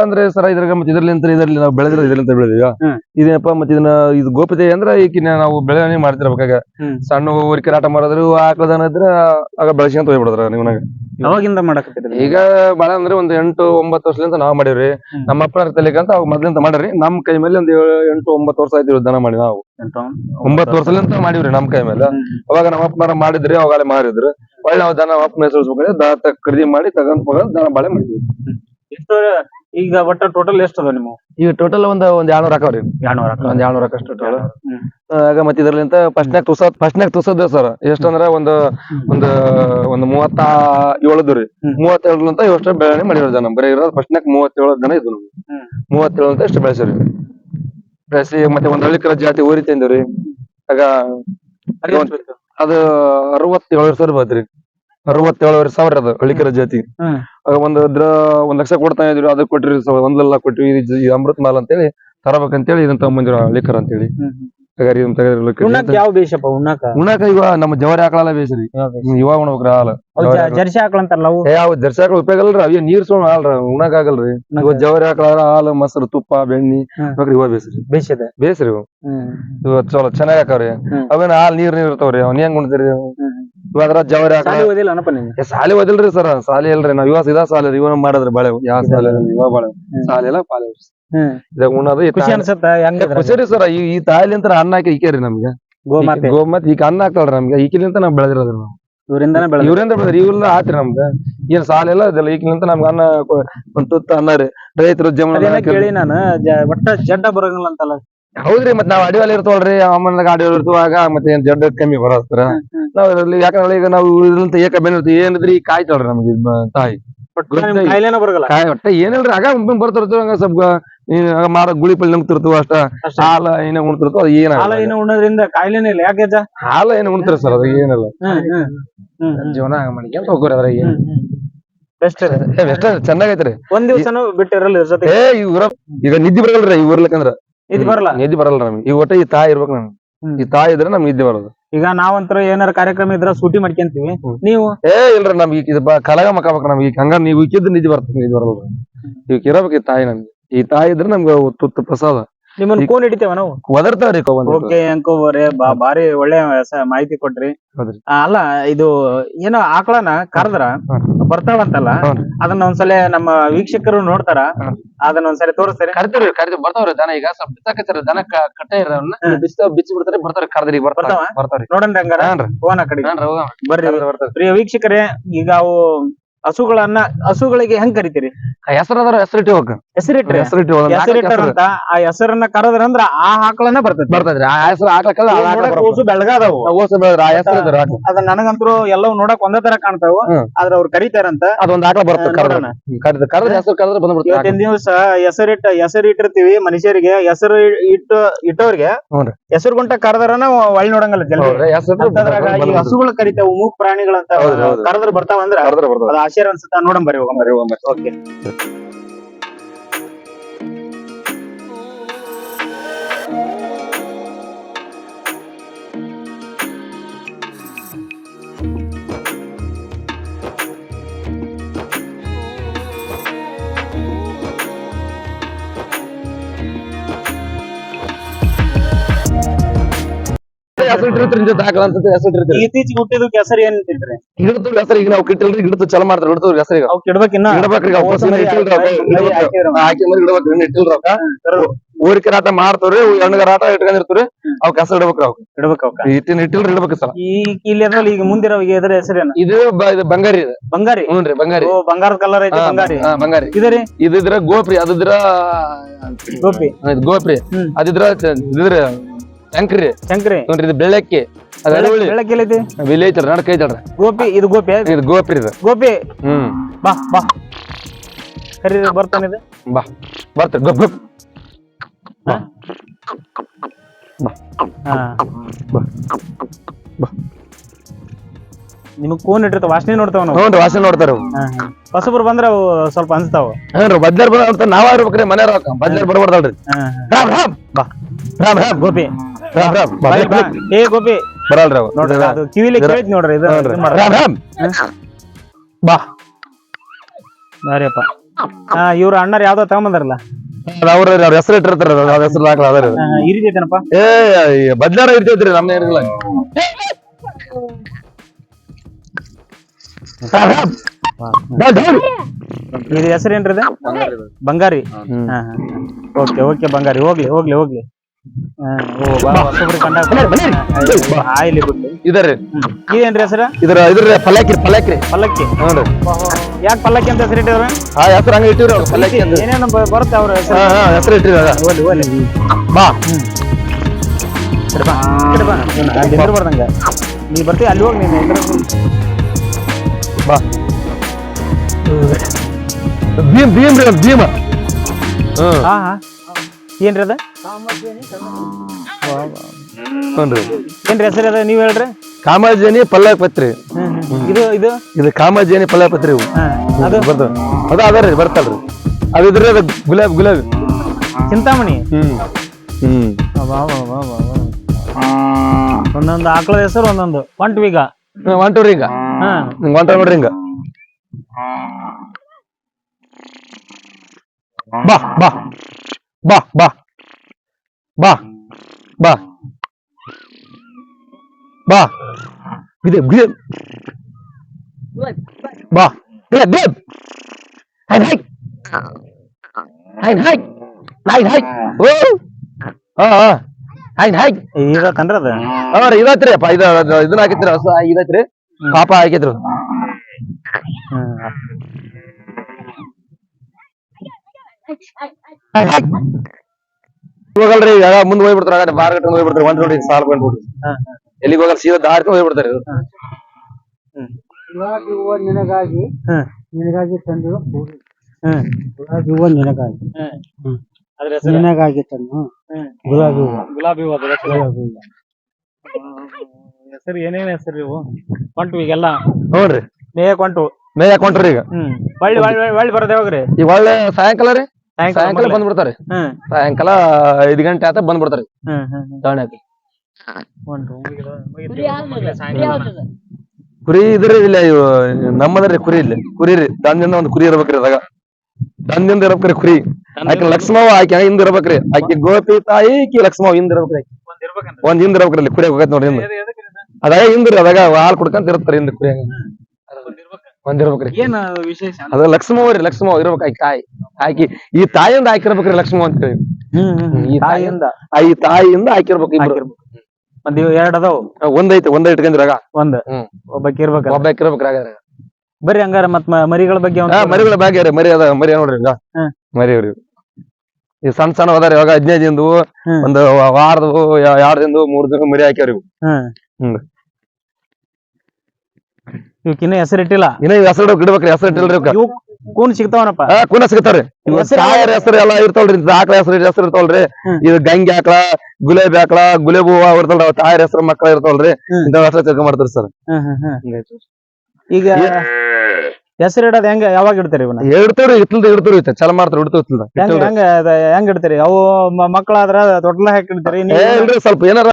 ಅಂದ್ರೆ ಸರ ಇದ್ರಾಗ ಮತ್ತೆ ಇದ್ರಲ್ಲಿಂತ ಇದ್ರಲ್ಲಿ ನಾವು ಬೆಳೆದ್ರೆ ಇದ್ರಲಿಂತ ಬೆಳೆದಿವ ಇದೇನಪ್ಪ ಮತ್ತೆ ಇದನ್ನ ಇದು ಗೋಪತೆ ಅಂದ್ರೆ ಈಕಿನ ನಾವು ಬೆಳೆವಣಿಗೆ ಮಾಡ್ತಿರ್ಬೇಕಾಗ. ಸಣ್ಣ ಹೋಗಿ ಆಟ ಮಾಡಿದ್ರು ಆಕಳದನ ಇದ್ರ ಆಗ ಬೆಳೆಸ್ಕೊಂತ ಹೋಗ್ಬಿಡದ್ರ ನೀವು ಅವಾಗಿಂದ ಮಾಡಕ್ ಈಗ ಬಹಳ ಅಂದ್ರೆ ಒಂದ್ ಎಂಟು ಒಂಬತ್ತು ವರ್ಷದಿಂದ ನಾವ್ ಮಾಡಿವ್ರಿ. ನಮ್ಮ ಅಪ್ಪನ ತಲೆಗಂತ ಅವಾಗ ಮೊದ್ಲಿಂದ ಮಾಡ್ರಿ ನಮ್ ಕೈ ಮೇಲೆ ಒಂದ್ ಏಳು ಎಂಟು ಒಂಬತ್ತು ವರ್ಷ ಆಯ್ತು ದನ ಮಾಡಿ ನಾವು. ಒಂಬತ್ತು ವರ್ಷಲಿಂದ ಮಾಡಿವ್ರಿ ನಮ್ ಕೈ ಮೇಲೆ. ಅವಾಗ ನಮ್ಮ ಅಪ್ಪ ಮಾಡಿದ್ರಿ ಅವಾಗಲೇ ಮಾರಿದ್ರು. ಒಳ್ಳೆ ನಾವು ದನ ಅಪ್ಪ ಹೆಸರು ದನ ಖರೀದಿ ಮಾಡಿ ತಗೊಂಡ್ ಹೋಗೋದು ದನ ಬಾಳೆ ಮಾಡಿದ್ವಿ. ಈಗ ಒಟ್ಟ ಟೋಟಲ್ ಎಷ್ಟು ಅದ ನಿಮ್ಮ ಈಗ ಟೋಟಲ್ ಒಂದ್ ಒಂದ್ ಎರಡ್ನೂರ ಹಾಕವ್ರಿ. ಎರಡ್ನೂರ ಒಂದ್ ಎರಡ್ನೂರ ಹಾಕಷ್ಟು ಟೋಟಲ್. ಆಗ ಮತ್ತೆ ಇದ್ರಲಿಂತ ಫಸ್ಟ್ನಾಗ ಫಸ್ಟ್ ಫಸ್ಟ್ನಾಗ ತುಸದ್ ಸರ್. ಎಷ್ಟಂದ್ರ ಒಂದ್ ಒಂದ್ ಒಂದ್ ಮೂವತ್ತ ಏಳದ್ರಿ ರೀ. ಹ್ಮ್. ಮೂವತ್ತೇಳರಂತ ಇವಷ್ಟ ಬೆಳೆ ಮಾಡಿರೋ ಜನ. ಬರೀ ಇರೋದು ಫಸ್ಟ್ನಾಗ ಮೂವತ್ತೇಳು ಜನ ಇದ್ವು ನಮ್ಗೆ. ಹ್ಮ್. ಮೂವತ್ತೇಳು ಅಂತ ಇಷ್ಟು ಬೆಳೆಸಿರಿ ಬೆಳೆಸಿ ಮತ್ತೆ ಒಂದ್ ಹಳ್ಳಿಕರ ಜಾತಿ ಊರಿ ತಿಂದ್ರಿ ಆಗ? ಅದು ಅರವತ್ತೇಳು ಸಾವಿರ ಬಂತ್ರಿ. ಅರವತ್ತೇಳುವರೆ ಸಾವಿರ ಅದು ಹಳ್ಳಿಕರ ಜಾತಿ. ಹ್ಮ್. ಒಂದ್ ಅದ್ರ ಒಂದ್ ಲಕ್ಷ ಕೊಡ್ತಾ ಇದ್ರು ಅದಕ್ಕೆ ಕೊಟ್ರಿ ಸ- ಒಂದ್ ಲಕ್ಷ ಕೊಟ್ವಿ ಇದು ಈ ಅಮೃತ್ ಮಾಲ್ ಅಂತೇಳಿ ತರಬೇಕಂತೇಳಿ ಇದನ್ನ ತಗೊಂಬಂದಿರ ಹಳ್ಳಿಕರ ಅಂತೇಳಿ. ಹಾಗಾರಿ ಇದನ್ನ ತೆಗೆದ್ರಿ ಹಳ್ಳಿಕರ ಉಣ್ಣಾಕ ಯಾವ ಬೇಷಪ್ಪ ಉಣ್ಣಾಕ? ಉಣ್ಣಾಕ ಇವ ನಮ್ಮ ಜವರಿ ಹಾಕಳಲ್ಲ ಬೇಸ್ರಿ ಇವಾಗ ಉಣ್ಬೇಕ್ರಿ ಹಾಲ. ಅವ್ ಜರ್ಸಿ ಹಾಕ್ಲಂತಾರಲ್ಲ ಅವು? ಏ ಅವ್ ಜರ್ಸಿ ಹಾಕಲ್ ಉಪಯೋಗ ಅಲ್ರಿ ಅವ್ಯ ನೀರ್ ಸೋಣ ಹಾಲ್ರ ಉಣ್ಣಾಕ ಆಗಲ್ರಿ. ಇವಾಗ ಜವರಿ ಹಾಕಲ ಹಾಲು ಮೊಸರು ತುಪ್ಪ ಬೆಣ್ಣಿ ಹ್ಮ್. ಬೇಕ್ರಿ ಇವ ಬೇಸ್ರಿ ಬೇಸದ ಬೇಸ್ರಿ ಇವು. ಹ್ಮ್. ಇವ ಚಲೋ ಚೆನ್ನಾಗ್ ಹಾಕವ್ರಿ. ಹ್ಮ್. ಅವೇನ ಹಾಲ್ ನೀರ್ ನೀರ್ ಇರ್ತಾವ್ರಿ ಅವ್ನ ಹೆಂಗ್ ಉಣ್ತೀರಿ? ಹ್ಮ್. ಇವಾದ್ರ ಜವರಿ ಸಾಲಿ ಓದಿಲ್ಲ ಅನಪ್ಪ ನೀನು ಏ, ಸಾಲಿ ಓದಿಲ್ರಿ ಸರ್ ಸಾಲಿ ಇಲ್ರಿ ನಾವ್. ಇವಾಗ ಇದಾ ಸಾಲಿ ಇವ ಮಾಡಿದ್ರಿ ಬಾಳೆ ಯಾವ ಸಾಲಿ? ಇವ ಬಾಳೆ. ಸಾಲಿ ಇಲ್ಲ ಪಾಲಿ ಇಲ್ಲ. ಹ್ಮ್. ಇದಾಗ ಉಣ್ಣೋದು ಈ ಖುಷಿ ಅನ್ಸತ್ತ? ರೀ ಸರ್ ಈ ಈ ತಾಯಿಲಿ ಅಂತ ಅನ್ನ ಹಾಕಿ ಈಕೇರಿ ನಮ್ಗೆ. ಗೋಮಾತೆ. ಗೋಮತ್ ಈಗ ಅನ್ನ ಹಾಕ್ತಾಳ್ರಿ ನಮ್ಗೆ. ಈಕಿಲಿಂತ ನಾವ್ ಬೆಳೆದಿರೋದ್ರಿ ನಾವು. ಇವರಿಂದಾನೆ ಬೆಳೆದ ಇವ್ರಿಂದ ಬೆಳೆದ್ರಿ ಇವ್ರೆಲ್ಲ ಆತ್ರಿ ನಮ್ಗೆ. ಏನ್ ಸಾಲ ಎಲ್ಲ ಅದೆಲ್ಲ ಈಕಿಲಿಂತ ನಮ್ಗೆ ಅನ್ನ ಕೊ- ಒಂದ್ ತುತ್ತ ಅನ್ನ ರೀ. ರೈತರು ಜಮೀನ್ ಅದೇನ ಕೇಳಿ ನಾನು ಜ- ಒಟ್ಟ ಜಡ್ಡ ಬರಂಗಿಲ್ಲ ಅಂತಲ್ಲ. ಹೌದ್ರಿ ಮತ್ ನಾವ್ ಅಡಿವಲ್ಲಿ ಇರ್ತವಲ್ರಿ ಅಮ್ಮನ ಅಡಿವಲ್ಲಿ ಇರ್ತವಾಗ ಮತ್ತೆ ಏನ್ ದೊಡ್ಡ ಕಮ್ಮಿ ಬರೋತ್ರ ನಾವ್ ಇದ್ರಲ್ಲಿ ಯಾಕಂದ್ರೆ ಈಗ ನಾವು ಇದ್ರಂತ ಏಕ ಬೆನ್ನಿರ್ತೀವಿ ಏನಿದ್ರಿ ಕಾಯ್ತಾಳ್ರಿ ನಮ್ಗೆ ತಾಯಿ. ಒಟ್ಟ. ಕಾಯಿ ಏನಿಲ್ರಿ ಆಗ ಬರ್ತಿರ್ತೀವಿ ಹಂಗ ಸ್ವಲ್ಪ ಮಾರ ಗುಳಿ ಪಲ್ಲಿ ನಂಬ್ತಿರ್ತೀವಿ ಅಷ್ಟ. ಹಾಲ ಏನ ಉಣ್ತಿರ್ತೀವಿ ಅದು ಏನ ಹಾಲ ಏನ ಉಣ್ಣೋದ್ರಿಂದ ಕಾಯಿಲೆನೇ ಇಲ್ಲ. ಯಾಕೆ? ಹಾಲ ಏನ ಉಣ್ತಿರ ಸರ್ ಅದು ಏನಿಲ್ಲ. ಜೀವನ ಹಂಗ ಮಾಡ್ಕೊಂತ ಹೋಗೋರಿ ಅದ್ರಾಗ ಏನ್. ಚೆನ್ನಾಗೈತ್ರಿ. ಒಂದ್ ದಿವ್ಸ ಬಿಟ್ಟಿರಲ್ಲ ಈಗ ನಿದ್ದೆ ಬರಲ್ರಿ ಇವ್ ಇರ್ಲಕಂದ್ರ ಇದು ಬರಲ್ಲ? ನಿದ್ದೆ ಬರಲ್ಲ ನಮ್ಗೆ. ಈ ಒಟ್ಟ ಈ ತಾಯಿ ಇರ್ಬೇಕು ನಮ್ಗೆ ಈ ತಾಯಿ ಇದ್ರೆ ನಮ್ಗೆ ನಿದ್ದೆ ಬರೋದು. ಈಗ ನಾವಂತರ ಏನಾರ ಕಾರ್ಯಕ್ರಮ ಇದ್ರ ಸೂಟಿ ಮಾಡ್ಕೊಂತೀವಿ. ನೀವು? ಏ ಇಲ್ರಿ ನಮ್ಗೆ ಈಗ ಇದು ಕಲಗ ಮಕ್ಕಬೇಕು ನಮ್ಗೆ. ಈಗ ಹಂಗ ನೀವು ಇಕ್ಕಿದ್ದು ನಿದ್ದೆ ಬರ್ತದೆ ನಿದ್ದೆ ಬರಲ್ಲ. ಈಗ ಇರಬೇಕು ಈ ತಾಯಿ ನಮ್ಗೆ. ಈ ತಾಯಿ ಇದ್ರೆ ನಮ್ಗೆ ತುತ್ತು ಪ್ರಸಾದ. ನಿಮ್ಮನ್ನ ಫೋನ್ ಹಿಡಿತೇವ ನಾವು ಒದರ್ತಾವ್ರಿ ಓಕೆ ಓಕೆ ಬಾ ಬಾರಿ ಒಳ್ಳೆ ಸ- ಮಾಹಿತಿ ಕೊಟ್ರಿ ಹೌದ್ರಿ. ಆ, ಅಲ್ಲ ಇದು ಏನೋ ಆಕಳನ ಕರೆದ್ರ. ಬರ್ತಾವಂತಲ್ಲ. ಅದನ್ನ ಒಂದ್ಸಲ ನಮ್ಮ ವೀಕ್ಷಕರು ನೋಡ್ತಾರ. ಅದನ್ನ ಒಂದ್ಸಲ ತೋರಿಸ್ತಾರೆ ಕರಿತೀವ್ರಿ ಕರಿತೀವಿ ಬರ್ತಾವ್ರಿ ದನ ಈಗ ಸ್ವಲ್ಪ ಬಿತ್ತಾಕತ್ತಾರ ದನ ಕ- ಕಟ್ಟೆ ಇರೋನ್ನ ಹ್ಮ್. ಬಿಚ್ಚ ಬಿಚ್ಚಿ ಬಿಡ್ತಾರೆ ಬರ್ತಾರೆ ಕರ್ದ್ರಿ ಬರ್ತಾರ ಬರ್ತಾವ? ಬರ್ತಾವ್ರಿ ನೋಡನ್ರಿ ಹಂಗಾರ ಹಾನ್ರಿ ಫೋನ್ ಆ ಕಡೆ ಹಾನ್ರಿ. ಬರ್ರಿ ಬರ್ತಾವ್ರಿ. ಪ್ರಿಯ ವೀಕ್ಷಕರೇ ಈಗ ಅವು ಹಸುಗಳನ್ನ ಹಸುಗಳಿಗೆ ಹೆಂಗ್ ಕರಿತೀರಿ ಹೆಸರು ಅದಾರ ಹೆಸರಿಟ್ಟಿ ಹೋಗ ಹೆಸರಿಟ್ರಿ. ಹೆಸರಿಟ್ಟಿ ಹೆಸರಿಟ್ಟಾರಂತ ಆ ಹೆಸರನ್ನ ಕರದ್ರಂದ್ರ ಆ ಹಾಕಳನ್ನ ಬರ್ತೈತಿ. ಬರ್ತದ್ರಿ ಆ ಹೆಸರು ಹಾಕಲ್ಲ ಕೂಸು ಬೆಳಗಾದವು. ಓಸ ಬೆಳೆದ್ರ ಆ ಹೆಸರು ಹಾಕ್ಲ. ಅದ ನನಗಂತೂ ಎಲ್ಲವೂ ನೋಡಕ್ ಒಂದೇ ತರ ಕಾಣ್ತಾವ. ಆದ್ರ ಅವ್ರು ಕರೀತಾರಂತ ಅದೊಂದ್ ಆಕಳ ಬರ್ತದೆ. ಕರ್ದ. ಹೆಸರು ಕರೆದ್ರೆ ಬಂದ್ಬಿಡ್ತಾರೆ ಇವತ್ತಿನ ದಿವಸ ಹೆಸರಿಟ್ಟ ಹೆಸರು ಇಟ್ಟಿರ್ತೀವಿ ಮನುಷ್ಯರಿಗೆ. ಹೆಸರು ಇಟ್ಟು ಇಟ್ಟವ್ರಿಗೆ. ಹೆಸರು ಗುಂಟ ಕರೆದ್ರನ ಒಳ್ಳೆ ನೋಡಂಗಲ್ಲ ಈ ಹಸುಗಳು ಕರಿತಾವು ಮೂಕ್ ಪ್ರಾಣಿಗಳಂತ. ಕರೆದ್ರ ಬರ್ತಾವ ಅಂದ್ರ ಕರೆದ್ರೆ ಬರ್ತದೆ ಅದ ಆಶ್ಚರ್ಯ ಅನ್ಸುತ್ತ ನೋಡಂ ಬರ್ರಿ ಹೋಗಂ ಓಕೆ. ಹೆಸರು ಇಟ್ಟಿರ್ತೀರಿ ಜೊತೆ ಹಾಕಲ ಅಂತ ಹೆಸರು ಇಟ್ಟಿರ್ತೀರಿ. ಇತ್ತೀಚೆಗೆ ಹುಟ್ಟಿದಕ್ಕೆ ಹೆಸರು ಏನ್ ತಿಂತ್ರಿ ಹಿಡಿದು ಹೆಸರು ಈಗ ನಾವು ಕಿಟ್ಟಿಲ್ರಿ ಗಿಡದ ಚಲ ಮಾಡ್ತಾರೆ ಗಿಡದ ಹೆಸರು ಈಗ. ಅವ್ ಇಡ್ಬೇಕಿನ್ನ ಇಡ್ಬೇಕ್ರಿ ಹಾಕಿ- ಅಂದ್ರೆ ಇಡ್ಬೇಕ್ರಿ ಇನ್ನು ಇಟ್ಟಿಲ್ರಿ ಅವಕ್ಕ ಊರಿಕೆ ರಾಟ ಮಾಡ್ತಾವ್ರಿ ಎಣ್ಣಗಾರ ಆಟ ಇಟ್ಕೊಂಡಿರ್ತೀರಿ ಅವ್ ಹೆಸರು ಇಡ್ಬೇಕ್ರಿ ಅವ್ಕ. ಇಡ್ಬೇಕು ಅವಕ್ಕ ಇಟ್ಟಿನ ಇಟ್ಟಿಲ್ರಿ ಇಡ್ಬೇಕ್ರಿ ಸರ್ ಈ ಇಲ್ಲಿ ಅದ್ರಲ್ಲಿ ಈಗ ಮುಂದಿರೋ ಈಗ ಎದ್ರ ಹೆಸರೇನು ಇದು ಬ- ಇದು ಬಂಗಾರಿ ಇದು. ಬಂಗಾರಿ? ಹ್ಞೂನ್ರಿ ಬಂಗಾರಿ. ಓ ಬಂಗಾರದ ಕಲರ್ ಐತಿ ಹಾ, ಬಂಗಾರಿ. ಹಾ, ಬಂಗಾರಿ. ಇದರಿ ಇದಿದ್ರ ಗೋಪ್ರಿ ಅದಿದ್ರ ಗೋಪಿ. ಗೋಪ್ರಿ. ಹ್ಮ್. ಅದಿದ್ರ ಚ- ಇದಿದ್ರ ಶಂಕ್ರಿ. ಶಂಕ್ರಿ. ನೋಡ್ರಿ ಇದು ಬೆಳ್ಳಕ್ಕಿ. ಅದ ಅರವಳಿ ಬೆಳಗ್ಗೆ ಎಲ್ಲೈತಿ ವಿಲೆ ಐತಲ್ರಿ ನಡಕ ಐತಲ್ರಿ ಗೋಪಿ ಇದು ಗೋಪಿ ಇದು ಗೋಪ್ರಿ ಇದು. ಗೋಪಿ? ಹ್ಮ್. ಬಾ ಬಾ. ಕರಿ ಇದು. ಬಾ ಬರ್ತ ಗಪ್ ಗಪ್. ಬಾ. ಹಾ. ಬಾ. ನಿಮಗ್ ಫೋನ್ ಇಟ್ಟಿರ್ತಾವ ವಾಸನೆ ನೋಡ್ತಾವ ನಾವು. ವಾಸನೆ ನೋಡ್ತಾರ. ಹೊಸಬ್ರು ಬಂದ್ರ ಅವು ಸ್ವಲ್ಪ ಅನ್ಸ್ತಾವ. ಹ್ಞೂ ಬದ್ಲಾರ್ ಬರ ನಾವ ಇರ್ಬೇಕ್ರಿ ಮನೆ ಬದ್ಲಾರ್ ಬರ್ಬಾರ್ದಲ್ರಿ ರಾಮ್ ರಾಮ್. ಬಾ. ರಾಮ್ ರಾಮ್. ಗೋಪಿ. ರಾಮ್ ರಾಮ್ ಏ ಗೋಪಿ. ಬರಲ್ರಿ ಅವು ನೋಡ್ರಿ ಅದು ಕಿವಿಲಿ ಕೇಳಿದ್ ನೋಡ್ರಿ ಇದು. ರಾಮ್ ರಾಮ್. ಬಾ. ಬಾರಿಯಪ್ಪ ಇವ್ರ ಅಣ್ಣರ್ ಯಾವ್ದೋ ತಗೊಂಬಂದಾರಲ್ಲ? ಅವ್ರ ಅವ್ರ ಹೆಸರು ಇಟ್ಟಿರ್ತಾರ ಅವ್ರ ಹೆಸರು ಹಾಕಲ್ಲ ಅದಾರ ಇರಿತೈತೇನಪ್ಪ ಏ ಬದ್ಲಾರ ಇರ್ತೈತ್ರಿ ನಮ್ನ ಏನಿಲ್ಲ ಇದು ಹೆಸರೇನ್ರಿ ಇದು? ಬಂಗಾರಿ. ಓಕೆ ಓಕೆ ಬಂಗಾರಿ. ಹೋಗ್ಲಿ ಹೋಗ್ಲಿ ಹೋಗ್ಲಿ. ಹಾ, ಆಯ್ಲಿ ಬಿಡ್ಲಿ ಇದರಿ. ಇದೇನ್ರಿ ಹೆಸರ? ಇದ್ರ ಇದ್ರ ಪಲ್ಯಾಕ್ರಿ ಪಲ್ಯಾಕ್ರಿ ಪಲ್ಲಕ್ಕಿ. ಹ್ಞೂ ಯಾಕೆ ಪಲ್ಲಕ್ಕಿ ಅಂತ ಹೆಸರು ಇಟ್ಟಿವ್ರ ಆ ಹೆಸರು ಹಂಗ ಇಟ್ಟಿವ್ರಿ ಅವ್ರು ಪಲ್ಲಕ್ಕಿ ಅಂತ. ಏನೇನು ಬರುತ್ತೆ ಅವ್ರ ಹೆಸರು? ಹಾ ಹಾ ಹೆಸರು ಇಟ್ಟಿರಿ ಅದ ಓಲಿ ಓಲಿ. ಬಾ. ಬಾ ಅಲ್ಲಿ ಬರ್ದಂಗ ನೀ ಬರ್ತೀವಿ ಅಲ್ಲಿ ಹೋಗಿ ನೀನು ಬಾ. ಭೀಮ್ ಭೀಮ್ ರೀ ಭೀಮ. ಹಾ ಹಾ. ಏನ್ರಿ ಅದ? ಹ್ಞೂ ಏನ್ರಿ ಹೆಸರು ಅದ ನೀವ್ ಹೇಳ್ರಿ? ಕಾಮಜೇನಿ ಪಲ್ಯ ಪತ್ರಿ. ಇದು ಇದು? ಇದು ಕಾಮಜೇನಿ ಪಲ್ಯ ಪತ್ರಿ ಇವು ಅದ? ಬರ್ತಾವ ಅದ ಅದರಿ ಬರ್ತಲ್ರಿ. ಅದು ಇದ್ರಿ ಅದು ಗುಲಾಬಿ ಗುಲಾಬಿ. ಚಿಂತಾಮಣಿ? ಹ್ಮ್ ಹ್ಮ್. ವಾ ವಾ ವಾ ಅಬ್ಬಾ. ಒಂದೊಂದು ಆಕಳ ಹೆಸರು ಒಂದೊಂದು. ಒಂಟ್ವೀಗ ಹೊಂಟವ್ರಿ ಹಿಂಗ ಹಾ. ಹಿಂಗ ಹೊಂಟ ನೋಡ್ರಿ ಹಿಂಗ. ಬಾ ಬಾ. ಬಾ ಬಾ. ಬಾ ಬಾ. ಬಾ. ಗಿದೆ ಗಿದೆ ಬಾ. ಗಿದೆ ಗಿದೆ ಹೈ ಹೈ ಹೈ ಹೈ ಹೈ ಹೈ ಓ. ಹಾ ಹೈ. ಹೈ ಇದತ್ತನ್ರಿ ಅದ? ಅವ್ರ ಇದತ್ರಿ ಅಪ್ಪ ಇದ ಇದನ್ನ ಹಾಕಿತ್ರಿ ಹೊಸ ಇದೈತ್ರಿ ಪಾಪ ಹಾಕಿದ್ರು ಹೋಗಲ್ರಿ ಈಗ ಮುಂದ್ ಹೋಗ್ಬಿಡ್ತಾರ ಬಾರ್ ಕಟ್ಕೊಂಡು ಹೋಗ್ಬಿಡ್ತಾರೆ ಒಂದ್ ರೋಡ್ ಸಾಲ್ ಬಂದ್ಬಿಡ್ರಿ ಎಲ್ಲಿಗೆ ಹೋಗಲ್ಲ ಸೀದಾ ದಾರಿ ಹೋಗ್ಬಿಡ್ತಾರೆ. ಗುಲಾಬಿ ಹೂವ ನಿನಗಾಗಿ ನಿನಗಾಗಿ. ಹ್ಮ್ ಗುಲಾಬಿ ಹೂವ ನಿನಗಾಗಿ. ಅದ್ರ ಹೆಸರು? ನಿನಗಾಗಿ ತಂದು. ಗುಲಾಬಿ ಹೂವ. ಗುಲಾಬಿ ಹೂವ ಗುಲಾಬಿ ಹೂವ. ಹೆಸರು ಏನೇನ್ ಹೆಸರು ಇವು? ಕೊಂಟು ಈಗೆಲ್ಲ? ನೋಡ್ರಿ ಮೇಯ ಕೊಂಟು? ಮೇಯ ಕೊಂಟ್ರಿ ಈಗ. ಹ್ಮ್. ಒಳ್ಳೆ ಒಳ್ಳೆ ಒಳ್ಳೆ ಬರದೆ ಹೋಗ್ರಿ ಈಗ ಒಳ್ಳೆ ಸಾಯಂಕಾಲ ರೀ. ಸಾಯಂಕಾಲ? ಬಂದ್ಬಿಡ್ತಾರೆ. ಸಾಯಂಕಾಲ ಐದ್ ಗಂಟೆ ಆತ ಬಂದ್ಬಿಡ್ತಾರೆ. ಬಿಡ್ತಾರಿ ಕುರಿ ಇದ್ರಿ ಇಲ್ಲ ಇವು ನಮ್ಮದ್ರಿ ಕುರಿ ಇಲ್ಲಿ. ಕುರಿ ರೀ ದಂದಿಂದ ಒಂದ್ ಕುರಿ ಇರ್ಬೇಕ್ರಿ ಅದಾಗ ದನದಿಂದ ಇರ್ಬೇಕ್ರಿ ಕುರಿ. ಆಕೆ ಲಕ್ಷ್ಮವ ಆಕಿ ಹಿಂದ್ ಇರ್ಬೇಕ್ರಿ. ಆಕೆ ಗೋಪಿ ತಾಯಿ ಕಿ ಲಕ್ಷ್ಮವ ಹಿಂದ್ ಇರ್ಬೇಕ್ರಿ. ಒಂದ್ ಹಿಂದ್ ಇರ್ಬೇಕ್ರಿ ಇಲ್ಲಿ ಕುರಿ ಹೋಗತ್ ನೋಡ್ರಿ ಹಿಂದ್. ಇದು ಅದಾಗ ಹಿಂದ್ರಿ ಅದಾಗ ಹಾಲ್ ಕುಡ್ಕಂತ ಇರ್ತಾರ ಹಿಂದ್ ಕುರಿ ಒಂದ್ ಇರ್ಬೇಕ. ಒಂದ್ ಇರ್ಬೇಕ್ರಿ. ಏನ್ ವಿಶೇಷ? ಅದ ಲಕ್ಷ್ಮವ ರೀ ಲಕ್ಷ್ಮವ ಇರ್ಬೇಕು ಆಕಿ ತಾಯಿ. ಆಕಿ ಈ ತಾಯಿಯಿಂದ ಹಾಕಿರ್ಬೇಕ್ರಿ ಲಕ್ಷ್ಮಣ ಅಂತ ಹೇಳಿ. ಈ ತಾಯಿಯಿಂದ ಆ ಈ ತಾಯಿಯಿಂದ ಹಾಕಿರ್ಬೇಕು ಇಬ್ರು. ಒಂದ್ ಇವ್ ಎರಡ್ ಅದಾವ್? ಒಂದೈತೆ ಒಂದ್ ಇಟ್ಕೊಂಡ್ರಾಗ ಒಂದ್ ಹ್ಮ್. ಒಬ್ಬಾಕಿ ಒಬ್ಬ ಹಾಗಾದ್ರೆ. ಬರ್ರಿ ಹಂಗಾರ ಮತ್ ಮ- ಮರಿಗಳ ಬಗ್ಗೆ ಒಂದ್ ಮರಿಗಳ ಭಾಗ್ಯ ರೀ ಮರಿ ಅದ ಮರಿ ನೋಡ್ರಿ ಈಗ. ಮರಿ ಅವ್ರಿ ಈ ಸಣ್ಣ ಸಣ್ಣ ಅದಾರ ಇವಾಗ ಹದಿನೈದು ದಿನದು ಹ್ಮ್. ಒಂದು ವಾರದು ಎರಡ್ ದಿನದು ಮೂರ್ ದಿನ ಮರಿ ಹಾಕ್ಯಾರ ಇವು. ಹ್ಮ್. ಹ್ಮ್. ಇವಕ್ಕಿನ್ನ ಹೆಸರು ಇಟ್ಟಿಲ್ಲ? ಇನ್ನ ಹೆಸರು ಇಡ್ಬೇಕ್ರಿ ಹೆಸರು ಇಟ್ಟಿಲ್ರಿ ಇವಕ್ಕ. ಕೂನ್ ಸಿಗ್ತಾವನಪ್ಪ. ಹಾ ಕುನ ಸಿಗ್ತಾವ್ರಿ. ಇವ್ ಹೆಸರು ಎಲ್ಲಾ ಇರ್ತಾವ್ರಿ ಇದು ಆಕಳ ಹೆಸರು ಹೆಸರು ಇರ್ತಾವಲ್ರಿ. ಇದು ಗಂಗೆ ಆಕಳ ಗುಲೇಬಿ ಆಕಳ ಗುಲಾಬಿ ಹೂವ ಇರ್ತಾವ್ರಿ ಅವ್ ತಾಯರ ಹೆಸರು ಮಕ್ಕಳ ಇರ್ತಾವಲ್ರಿ. ಹ್ಮ್. ಇಂಥ ಹೆಸರು ತಿಳ್ಕೊಂಡ್ ಮಾಡ್ತಾರ ಸರ್. ಈಗ ಹೆಸರು ಇಡೋದ್ ಹೆಂಗ? ಯಾವಾಗ ಇಡ್ತೀರಿ ಇವನ್ನ? ಇಡ್ತಾವ್ರಿ ಇಟ್ಲ್ದ ಇಡ್ತಾವ್ರಿ ಚಲ ಮಾಡ್ತಾರ ಇಡ್ತಾವ ಇಟ್ಲ್ದ. ಹೆಂಗ ಹೆಂಗ ಅದ ಹೆಂಗ್ ಇಡ್ತೀರಿ? ಅವು ಮಕ್ಕಳಾದ್ರ ತೊಟ್ಲ ಹಾಕಿ ಇಡ್ತೀರಿ ಏ ಇಲ್ರಿ ಸ್ವಲ್ಪ ಏನಾರ